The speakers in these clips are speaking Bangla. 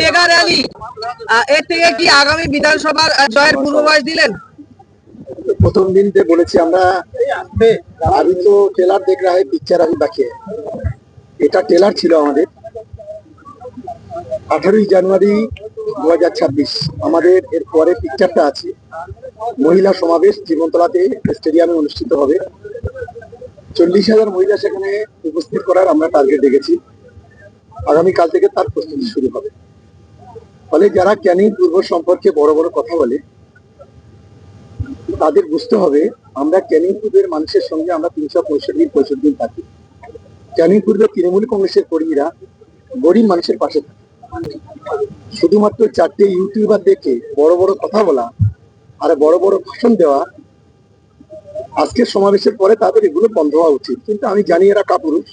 Mega rally. এর থেকে কি আগামী বিধানসভার জয়ের পূর্বাভাস দিলেন? প্রথম দিন যে বলেছি আমরা, আমি তো ট্রেলার দেখ রা পিকচার আমি বাকি। এটা টেলার ছিল আমাদের। আঠারোই জানুয়ারি দু হাজার ছাব্বিশ। আমাদের এর পরে পিকচারটা আছে। মহিলা সমাবেশ জীবনতলাতে স্টেডিয়ামে অনুষ্ঠিত হবে। চল্লিশ হাজার মহিলা সেখানে উপস্থিত করার আমরা টার্গেট দেখেছি। আগামীকাল থেকে তার প্রস্তুতি শুরু হবে। ফলে যারা ক্যানিং পূর্ব সম্পর্কে বড় বড় কথা বলে, তাদের বুঝতে হবে আমরা ক্যানিং পূর্বের মানুষের সঙ্গে আমরা তিনশো পঁয়ষট্টি দিন পঁয়ষট্টি দিন থাকি। ক্যানিং পূর্বের তৃণমূল কংগ্রেসের কর্মীরা গরিব মানুষের পাশে থাকে। শুধুমাত্র চারটে ইউটিউবার দেখে বড় বড় কথা বলা আর বড় বড় ভাষণ দেওয়া আজকের সমাবেশের পরে তাদের এগুলো বন্ধ হওয়া উচিত। কিন্তু আমি জানি এরা কাপুরুষ।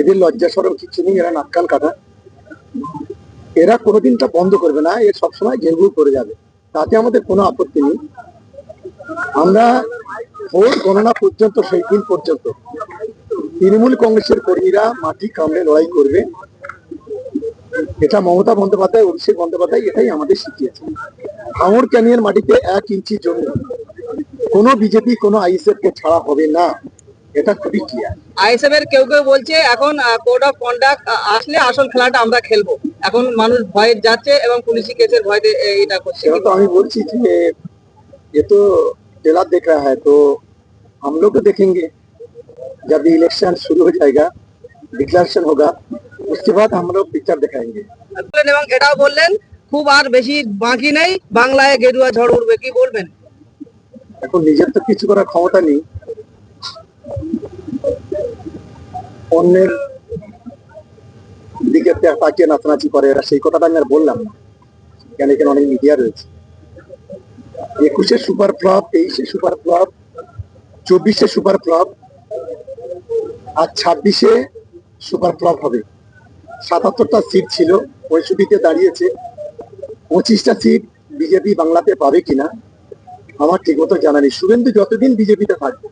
এদের লজ্জা সরম কিছু নেই, এরা নাককান কাটা। এরা কোনোদিনটা বন্ধ করবে না, এ সবসময় ঘেরঘুর করে যাবে। তাতে আমাদের কোনো আপত্তি নেই। আমরা ভোট গণনা পর্যন্ত, সেই দিন পর্যন্ত তৃণমূল কংগ্রেসের কর্মীরা মাটি কামড়ে লড়াই করবে। এটা মমতা বন্দ্যোপাধ্যায়, অভিষেক বন্দ্যোপাধ্যায়, এটাই আমাদের শিখিয়েছে। ভাঙর ক্যানিয়ার মাটিতে এক ইঞ্চি জমি। কোনো বিজেপি, কোনো আইএসএফ কে ছাড়া হবে না। এটা খুবই ক্লিয়ার আইএসএফ এর কেউ কেউ বলছে, এখন কোড অফ কন্ডাক্ট আসলে আসল খেলাটা আমরা খেলব। এখন মানুষ ভয়ে যাচ্ছে এবং পুলিশি কেসের ভয়তে এ- এটা করছে सेवा तो हमें बोल चीज है ये तो ट्रेलर देख रहा है तो हम लोग तो देखेंगे जब भी इलेक्शन शुरू हो जाएगा डिक्लेरेशन होगा उसके बाद हम लोग पिक्चर दिखाएंगे বললেন এবং এটাও বললেন খুব আর বেশি বাকি নেই বাংলায় গেরুয়া ঝড় উঠবে কি বলবেন এখন নিজের তো কিছু করার ক্ষমতা নেই অন্যের দিকে তাকিয়ে নাচানাচি করে, এরা সেই কথাটা আমি আর বললাম না। কেন এখানে অনেক মিডিয়া রয়েছে। একুশে সুপার ফ্লপ, তেইশে সুপার ফ্লপ, চব্বিশে সুপার ফ্লপ, আর ছাব্বিশে সুপার ফ্লপ হবে। সাতাত্তরটা সিট ছিল, পঁয়ষট্টিতে দাঁড়িয়েছে। পঁচিশটা সিট বিজেপি বাংলাতে পাবে কিনা, আমার ঠিক মতো জানা নেই। শুভেন্দু যতদিন বিজেপিতে থাকবে,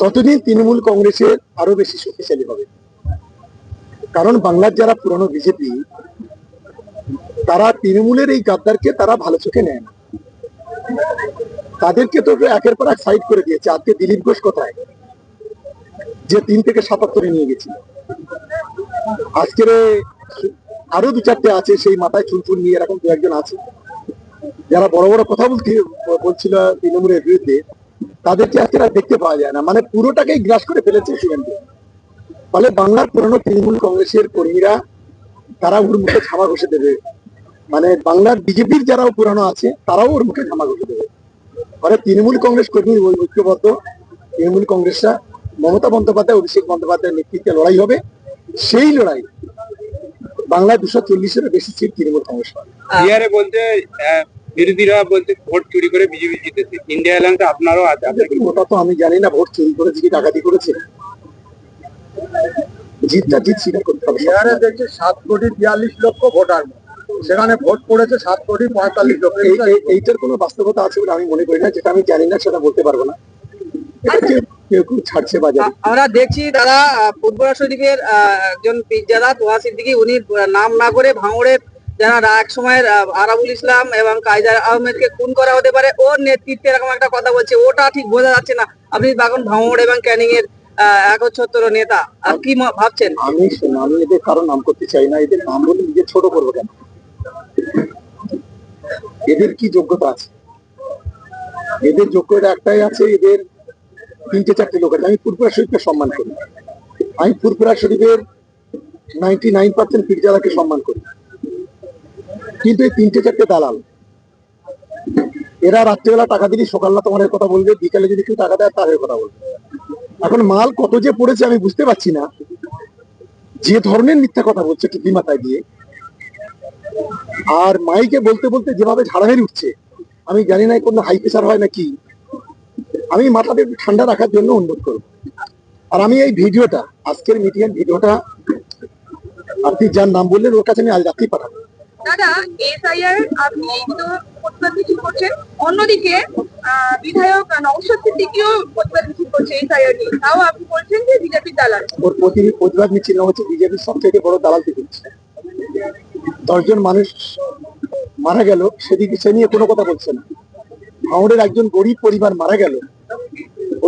ততদিন তৃণমূল কংগ্রেসের আরও বেশি শক্তিশালী হবে। কারণ বাংলার যারা পুরনো বিজেপি, তারা তৃণমূলের এই গাদ্দারকে তারা ভালো চোখে নেয় না। তাদেরকে তো একের পর এক সাইড করে দিয়েছে। আজকে দিলীপ ঘোষ কোথায়? যে তিন থেকে সাতাত্তরে নিয়ে গেছিল। আজকের আরও দু চারটে আছে, সেই মাথায় চুলচুল নিয়ে এরকম দু একজন আছে। যারা বড় বড় কথা বলতে বলছিল তৃণমূলের বিরুদ্ধে, তাদেরকে আজকে দেখতে পাওয়া যায় না। মানে পুরোটাকেই গ্রাস করে ফেলেছে শুভেন্দু ফলে বাংলার পুরনো তৃণমূল কংগ্রেসের কর্মীরা তারা ওর মুখে ছামা ঘষে দেবে। মানে বাংলার বিজেপির যারাও পুরানো আছে তারাও ওর মুখে ছামা ঘষে দেবে। ফলে তৃণমূল কংগ্রেস কর্মী ওই ঐক্যবদ্ধ তৃণমূল কংগ্রেসরা মমতা বন্দ্যোপাধ্যায় অভিষেক বন্দ্যোপাধ্যায়ের নেতৃত্বে লড়াই হবে। সেই লড়াই বাংলায় দুশো চল্লিশের বেশি সিট তৃণমূল কংগ্রেস বিহারে বলতে বিরোধীরা বলতে ভোট চুরি করে বিজেপি জিতেছে। ইন্ডিয়া অ্যালায়েন্স আপনারও আছে ওটা তো আমি জানি না ভোট চুরি করেছে কি ডাকাতি করেছে। জিতটা হবে বিহারে দেখছি সাত কোটি বিয়াল্লিশ লক্ষ ভোটার। সেখানে ভোট পড়েছে সাত কোটি পঁয়তাল্লিশ লক্ষ। এই- এই- এইটার কোনো বাস্তবতা আছে বলে আমি মনে করি না যেটা আমি জানি না সেটা বলতে পারব না। কেউ কেউ কেউ ছাড়ছে বাজারে আমরা দেখছি দাদা ফুটবল শরীফের আহ, একজন পিজ্জাদা তোয়া সিদ্দিকি উনি নাম না করে ভাঙড়ের যারা এক সময়ের আরাবুল ইসলাম এবং কাইজার আহমেদকে খুন করা হতে পারে। ওর নেতৃত্বে এরকম একটা কথা বলছে। ওটা ঠিক বোঝা যাচ্ছে না। আপনি এখন ভাঙড় এবং ক্যানিং এর একচ্ছত্র নেতা। আর কি ভাবছেন? আমি আমি এদের কারও নাম করতে চাই না, এদের নাম বলে নিজে ছোট করব কেন? এদের কি যোগ্যতা আছে? এদের যোগ্যতা একটাই আছে, এদের তিনটে চারটে লোক আছে। আমি ফুরপুরা শরীফকে সম্মান করি। আমি ফুরপুরা শরীফের নাইনটি নাইন পার্সেন্ট পিরজাদাকে সম্মান করি। কিন্তু এই তিনটে চারটে দালাল, এরা রাত্রিবেলা টাকা দিলে সকালবেলা তোমার কথা বলবে, বিকালে যদি কেউ টাকা দেয় তাদের কথা বলবে। এখন মাল কত যে পড়েছে আমি বুঝতে পারছি না। যে ধরনের মিথ্যা কথা বলছে টুপি মাথায় দিয়ে। আর মাইকে বলতে বলতে যেভাবে ঝাড়ামেরি উঠছে, আমি জানি না কোনো হাই প্রেশার হয় নাকি। আমি মাথাটা একটু ঠান্ডা রাখার জন্য অনুরোধ করব। আর আমি এই ভিডিওটা, আজকের মিটিংয়ের ভিডিওটা, আপনি যার নাম বললেন, ওর কাছে আমি আজ রাত্রি পাঠাবো। দাদা, এসআইআর আপনি তো অন্যদিকে বিধায়ক নৌশদ সিদ্দিকিও প্রতিবাদ মিছিল করছে এসআইআর নিয়ে তাও আপনি বলছেন যে বিজেপি দালাল। ওর প্রতি প্রতিবাদ মিছিল হচ্ছে বিজেপির সব থেকে বড় দালাল থেকে দশজন মানুষ মারা গেল, সেদিকে সে নিয়ে কোনো কথা বলছে না। ভাঙড়ের একজন গরিব পরিবার মারা গেল।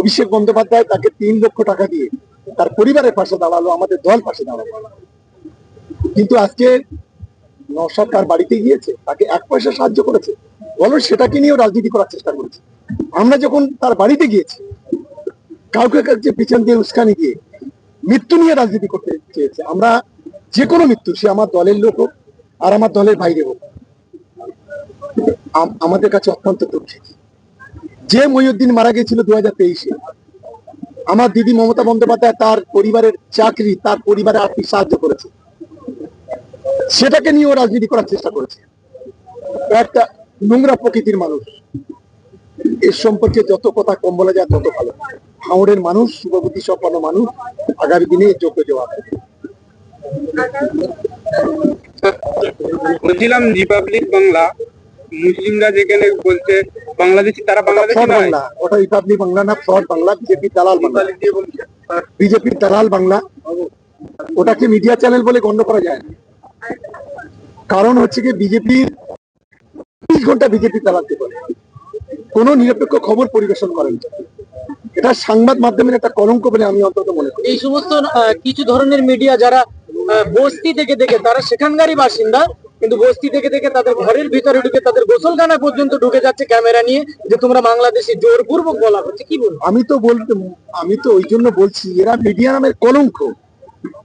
অভিষেক বন্দ্যোপাধ্যায় তাকে তিন লক্ষ টাকা দিয়ে তার পরিবারের পাশে দাঁড়াল, আমাদের দল পাশে দাঁড়াল। কিন্তু আজকে নওশাদ তার বাড়িতে গিয়েছে, তাকে এক পয়সা সাহায্য করেছে। বলো, সেটাকে নিয়েও রাজনীতি করার চেষ্টা করেছে। আমরা যখন তার বাড়িতে গিয়েছি, কাউকে কাছে পিছন দিয়ে উস্কানি দিয়ে মৃত্যু নিয়ে রাজনীতি করতে চেয়েছে, আমরা যে কোনো মৃত্যু, সে আমার দলের লোক হোক আর আমার দলের বাইরে হোক, আম- আমাদের কাছে অত্যন্ত দুঃখিত। যে মহিউদ্দিন মারা গেছিল দু হাজার তেইশে, আমার দিদি মমতা বন্দ্যোপাধ্যায় তার পরিবারের চাকরি, তার পরিবারে আর্থিক সাহায্য করেছে। সেটাকে নিয়েও রাজনীতি করার চেষ্টা করেছে। একটা নোংরা প্রকৃতির মানুষ। এর সম্পর্কে যত কথা কম বলা যায় তত ভালো। হাওড়ের মানুষ শুভবুদ্ধি সম্পন্ন মানুষ আগামী দিনে যোগ্য জবাব। বলছিলাম রিপাবলিক বাংলা। মুসলিমরা যেখানে বলছে বাংলাদেশি তারা বাংলাদেশি বাংলা। ওটা রিপাবলিক বাংলা না ফ্রড বাংলা বিজেপির দালাল বাংলা। বিজেপির দালাল বাংলা। ওটাকে মিডিয়া চ্যানেল বলে গণ্য করা যায় কারণ হচ্ছে কি বিজেপির চব্বিশ ঘণ্টা বিজেপি চালাতে পারে। কোন নিরপেক্ষ খবর পরিবেশন করেন এটা সংবাদ মাধ্যমের একটা কলঙ্ক বলে আমি অন্তত মনে করি। এই সমস্ত কিছু ধরনের মিডিয়া যারা বস্তি থেকে থেকে তারা সেখানকারই বাসিন্দা কিন্তু বস্তি থেকে থেকে তাদের ঘরের ভিতরে ঢুকে তাদের গোসলখানা পর্যন্ত ঢুকে যাচ্ছে ক্যামেরা নিয়ে যে তোমরা বাংলাদেশি জোরপূর্বক বলা হচ্ছে। কি বলব? আমি তো বলতে আমি তো ওই জন্য বলছি এরা মিডিয়া নামের কলঙ্ক।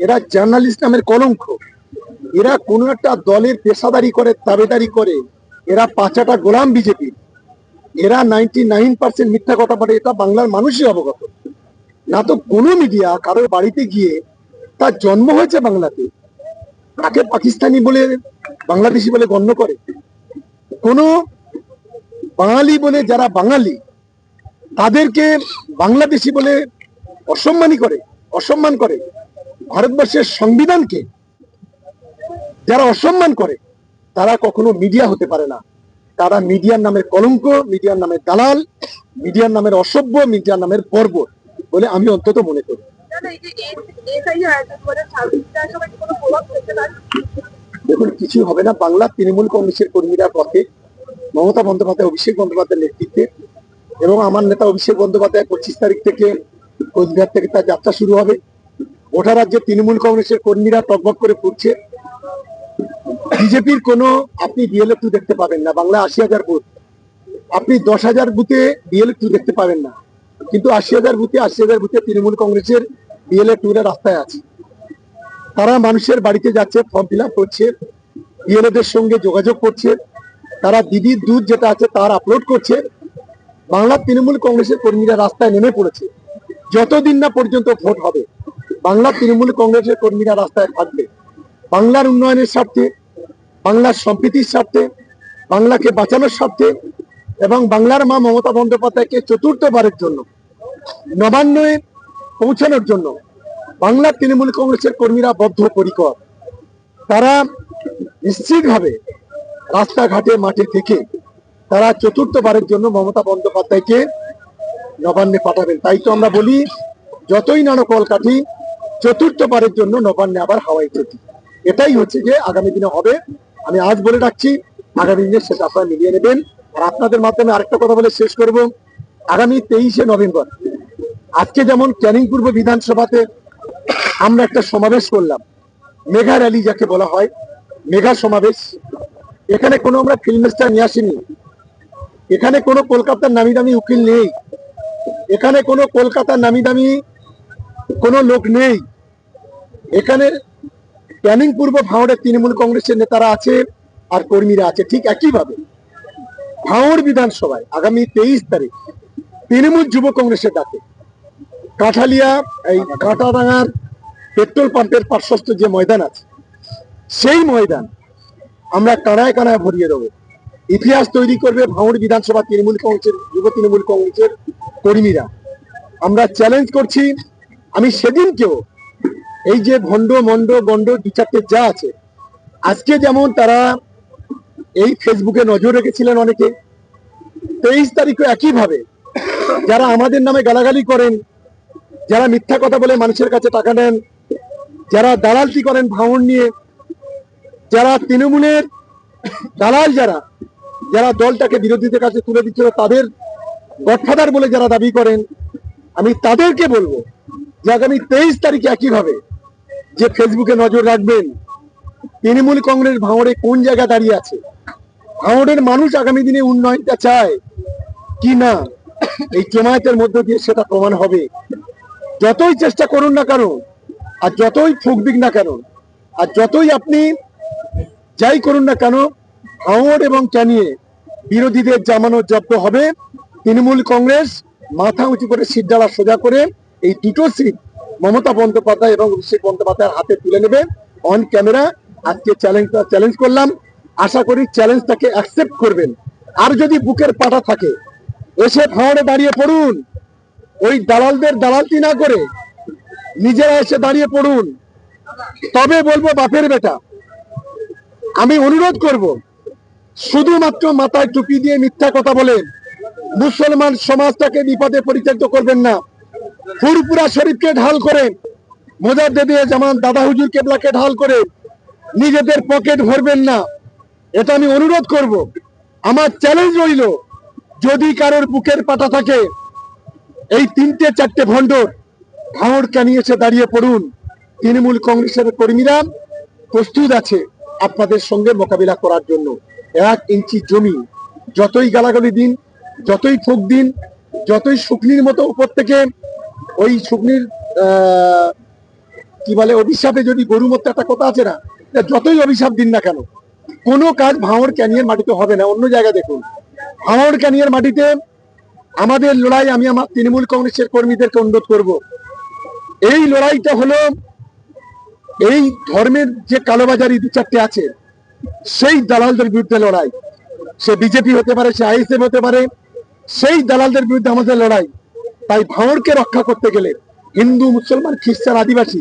এরা জার্নালিস্ট নামের কলঙ্ক। এরা কোন একটা দলের পেশাদারি করে দাবেদারি করে। এরা পাঁচাটা গোলাম বিজেপি। এরা নাইনটি নাইন পার্সেন্ট মিথ্যা কথা বলে, এটা বাংলার মানুষই অবগত। না তো কোনো মিডিয়া কারোর বাড়িতে গিয়ে তার জন্ম হয়েছে বাংলাতে। তাকে পাকিস্তানি বলে, বাংলাদেশি বলে গণ্য করে? কোন বাঙালি বলে যারা বাঙালি, তাদেরকে বাংলাদেশি বলে অসম্মানী করে, অসম্মান করে। ভারতবর্ষের সংবিধানকে যারা অসম্মান করে তারা কখনো মিডিয়া হতে পারে না। তারা মিডিয়ার নামের কলঙ্ক মিডিয়ার নামের দালাল মিডিয়ার নামের অসভ্য মিডিয়ার নামের পর্ব বলে আমি অন্তত মনে করি। দেখুন কিছু হবে না। বাংলা তৃণমূল কংগ্রেসের কর্মীরা পথে মমতা বন্দ্যোপাধ্যায় অভিষেক বন্দ্যোপাধ্যায়ের নেতৃত্বে এবং আমার নেতা অভিষেক বন্দ্যোপাধ্যায় পঁচিশ তারিখ থেকে কোচবিহার থেকে তার যাত্রা শুরু হবে। গোটা রাজ্যে তৃণমূল কংগ্রেসের কর্মীরা টকবক করে ফুটছে। বিজেপির কোনো, আপনি বিএলএ টু দেখতে পাবেন না, বাংলা আশি হাজার বুথ আপনি দশ হাজার বুথে বিএলএ টু দেখতে পাবেন না। কিন্তু আশি হাজার বুথে, আশি হাজার বুথে তৃণমূল কংগ্রেসের বিএলএ টু এর রাস্তায় আছে। তারা মানুষের বাড়িতে যাচ্ছে ফর্ম ফিল আপ করছে বিএলএদের সঙ্গে যোগাযোগ করছে। তারা দিদির দুধ যেটা আছে তার আপলোড করছে। বাংলার তৃণমূল কংগ্রেসের কর্মীরা রাস্তায় নেমে পড়েছে। যতদিন না পর্যন্ত ভোট হবে বাংলার তৃণমূল কংগ্রেসের কর্মীরা রাস্তায় থাকবে। বাংলার উন্নয়নের স্বার্থে বাংলার সম্প্রীতির স্বার্থে, বাংলাকে বাঁচানোর স্বার্থে এবং বাংলার মা মমতা বন্দ্যোপাধ্যায়কে চতুর্থবারের জন্য নবান্নে পৌঁছানোর জন্য বাংলার তৃণমূল কংগ্রেসের কর্মীরা বদ্ধপরিকর। তারা নিশ্চিতভাবে রাস্তাঘাটে মাঠে থেকে তারা চতুর্থবারের জন্য মমতা বন্দ্যোপাধ্যায়কে নবান্নে পাঠাবেন। তাই তো আমরা বলি, যতই নানো কল কাঠি চতুর্থবারের জন্য নবান্নে আবার হাওয়াই চটি এটাই হচ্ছে যে আগামী দিনে হবে আমি আজ বলে রাখছি, আগামী দিনে সেটা আপনারা মিলিয়ে নেবেন। আর আপনাদের মাধ্যমে আরেকটা কথা বলে শেষ করব। আগামী তেইশে নভেম্বর, আজকে যেমন ক্যানিং পূর্ব বিধানসভাতে আমরা একটা সমাবেশ করলাম মেগা র্যালি যাকে বলা হয় মেগা সমাবেশ। এখানে কোনো আমরা ফিল্ম স্টার নিয়ে আসিনি। এখানে কোনো কলকাতার নামি দামি উকিল নেই। এখানে কোনো কলকাতার নামি দামি কোনো লোক নেই। এখানে ক্যানিং পূর্ব ভাঁড়ের তৃণমূল কংগ্রেসের নেতারা আছে আর কর্মীরা আছে, ঠিক একইভাবে ভাঁড় বিধানসভায় আগামী তেইশ তারিখ তৃণমূল যুব কংগ্রেসের ডাকে। কাঠালিয়া, এই কাঁটারাঙার পেট্রোল পাম্পের পার্শ্বস্থ যে ময়দান আছে, সেই ময়দান আমরা কানায় কানায় ভরিয়ে দেবো। ইতিহাস তৈরি করবে ভাঙড় বিধানসভা তৃণমূল কংগ্রেসের, যুব তৃণমূল কংগ্রেসের কর্মীরা। আমরা চ্যালেঞ্জ করছি, আমি সেদিনকেও এই যে ভণ্ড মন্ড গন্ড দু চারটে যা আছে, আজকে যেমন তারা এই ফেসবুকে নজর রেখেছিলেন অনেকে, তেইশ তারিখও একইভাবে, যারা আমাদের নামে গালাগালি করেন, যারা মিথ্যা কথা বলে মানুষের কাছে টাকা নেন, যারা দালালটি করেন ভাঙন নিয়ে, যারা তৃণমূলের দালাল যারা যারা দলটাকে বিরোধীদের কাছে তুলে দিচ্ছিল, তাদের গডফাদার বলে যারা দাবি করেন, আমি তাদেরকে বলব যে আগামী তেইশ তারিখে একইভাবে যে ফেসবুকে নজর রাখবেন, তৃণমূল কংগ্রেস ভাঙড়ে কোন জায়গায় দাঁড়িয়ে আছে? ভাঙড়ের মানুষ আগামী দিনে উন্নয়নটা চায় কি না? এই জমায়েতের মধ্য দিয়ে সেটা প্রমাণ হবে। যতই চেষ্টা করুন না কেন, আর যতই ফুক দিক না কেন, আর যতই আপনি যাই করুন না কেন, ভাঙড় এবং ক্যানিয়ে বিরোধীদের জামানো জব্দ হবে। তৃণমূল কংগ্রেস মাথা উঁচু করে সিট ডালা সোজা করে এই দুটো সিট মমতা বন্দ্যোপাধ্যায় এবং অভিষেক বন্দ্যোপাধ্যায়ের হাতে তুলে নেবে অন ক্যামেরা আজকে চ্যালেঞ্জটা চ্যালেঞ্জ করলাম। আশা করি চ্যালেঞ্জটাকে অ্যাকসেপ্ট করবেন। আর যদি বুকের পাটা থাকে, এসে ভাঁড়ে দাঁড়িয়ে পড়ুন। ওই দালালদের দালালতি না করে নিজেরা এসে দাঁড়িয়ে পড়ুন। তবে বলব বাপের বেটা, আমি অনুরোধ করব, শুধুমাত্র মাথায় টুপি দিয়ে মিথ্যা কথা বলে মুসলমান সমাজটাকে বিপদে পরিচালিত করবেন না। ফুরপুরা শরীফকে ঢাল করে, মোজার দেবী যেমন দাদা হুজুর কেবলাকে ঢাল করে নিজেদের পকেট ভরবেন না। এটা আমি অনুরোধ করব। আমার চ্যালেঞ্জ রইল, যদি কারোর বুকের পাটা থাকে, এই তিনটে চারটে ভণ্ডর নিয়ে এসে দাঁড়িয়ে পড়ুন। তৃণমূল কংগ্রেসের কর্মীরা প্রস্তুত আছে আপনাদের সঙ্গে মোকাবিলা করার জন্য। এক ইঞ্চি জমি, যতই গালাগালি দিন, যতই ঠোক দিন, যতই শুকনির মতো উপর থেকে ওই শুকনির কি বলে, অভিশাপে যদি গরু মতো একটা কথা আছে না যতই অভিশাপ দিন না কেন, কোনো কাজ ভাঙড় ক্যানিয়ার মাটিতে হবে না। অন্য জায়গায় দেখুন, ভাঙড় ক্যানিয়ার মাটিতে আমাদের লড়াই আমি আমার তৃণমূল কংগ্রেসের কর্মীদেরকে অনুরোধ করব। এই লড়াইটা হলো, এই ধর্মের যে কালোবাজারি দু চারটে আছে, সেই দালালদের বিরুদ্ধে লড়াই। সে বিজেপি হতে পারে, সে আইএসএফ হতে পারে, সেই দালালদের বিরুদ্ধে আমাদের লড়াই। তাই ভাঁড়কে রক্ষা করতে গেলে হিন্দু, মুসলমান, খ্রিস্টান, আদিবাসী,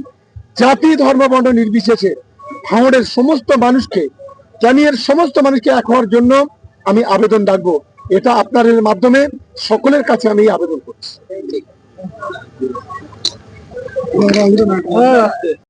জাতি, ধর্ম বন্ড নির্বিশেষে ভাঁড়ের সমস্ত মানুষকে ক্যানিয়ার সমস্ত মানুষকে এক হওয়ার জন্য আমি আবেদন ডাকবো এটা আপনার মাধ্যমে সকলের কাছে আমি আবেদন করছি।